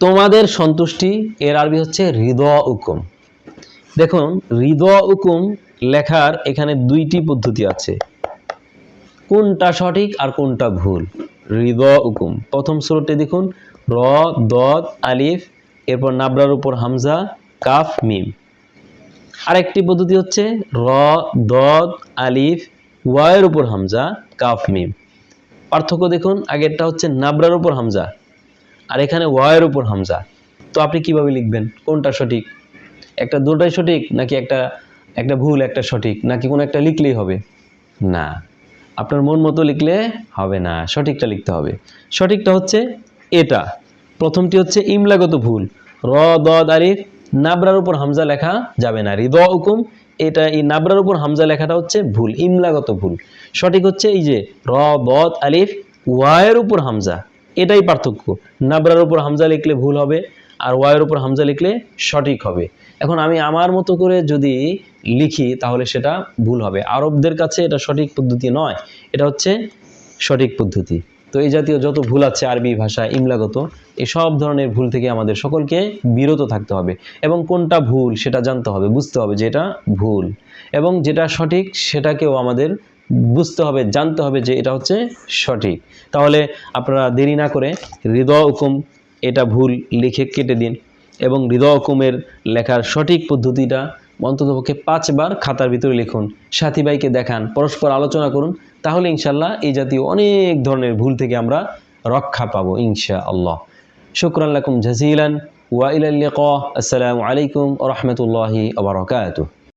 তোমাদের সন্তুষ্টি এর আরবি হচ্ছে হৃদয় উকুম দেখুন, হৃদয় উকুম লেখার এখানে দুইটি পদ্ধতি আছে। কোনটা সঠিক আর কোনটা ভুল? হৃদয় উকুম প্রথম সুরতে দেখুন, র, দদ, আলিফ, এরপর নাবরার উপর হামজা, কাফ, মিম। আরেকটি পদ্ধতি হচ্ছে, র, দদ, আলিফ, ওয়ায়ের উপর হামজা, কাফ, মিম। পার্থক্য দেখুন, আগেরটা হচ্ছে নাবরার উপর হামজা আর এখানে ওয়ায়ের উপর হামজা। তো আপনি কীভাবে লিখবেন? কোনটা সঠিক? একটা দুটাই সঠিক নাকি একটা একটা ভুল একটা সঠিক? নাকি কোনো একটা লিখলেই হবে? না। আপনার মন মতো লিখলে হবে না। সঠিকটা লিখতে হবে। সঠিকটা হচ্ছে এটা। প্রথমটি হচ্ছে ইমলাগত ভুল। র, দ আলিফ, নাবরার উপর হামজা লেখা যাবে না। হৃদ হুকুম এটা এই নাবরার উপর হামজা লেখাটা হচ্ছে ভুল, ইমলাগত ভুল। সঠিক হচ্ছে এই যে র বদ আলিফ, ওয়ায়ের উপর হামজা। এটাই পার্থক্য। নাবরার উপর হামজা লিখলে ভুল হবে আর ওয়ায়ের উপর হামজা লিখলে সঠিক হবে। এখন আমি আমার মতো করে যদি লিখি তাহলে সেটা ভুল হবে। আরবদের কাছে এটা সঠিক পদ্ধতি নয়, এটা হচ্ছে সঠিক পদ্ধতি। তো এই জাতীয় যত ভুল আছে আরবি ভাষা, ইমলাগত এই সব ধরনের ভুল থেকে আমাদের সকলকে বিরত থাকতে হবে এবং কোনটা ভুল সেটা জানতে হবে, বুঝতে হবে যে এটা ভুল। এবং যেটা সঠিক সেটাকেও আমাদের বুঝতে হবে, জানতে হবে যে এটা হচ্ছে সঠিক। তাহলে আপনারা দেরি না করে হৃদয় হুকুম এটা ভুল লিখে কেটে দিন এবং হৃদয় হুকুমের লেখার সঠিক পদ্ধতিটা অন্ততপক্ষে পাঁচবার খাতার ভিতরে লিখুন সাথী ভাইকে দেখান, পরস্পর আলোচনা করুন, তাহলে ইনশাল্লাহ এই জাতীয় অনেক ধরনের ভুল থেকে আমরা রক্ষা পাবো ইনশা আল্লাহ শুক্রান লাকুম জাজিলান, ওয়া ইলাল লিকা, আসসালামু আলাইকুম রাহমাতুল্লাহি ওয়া বারাকাতুহু।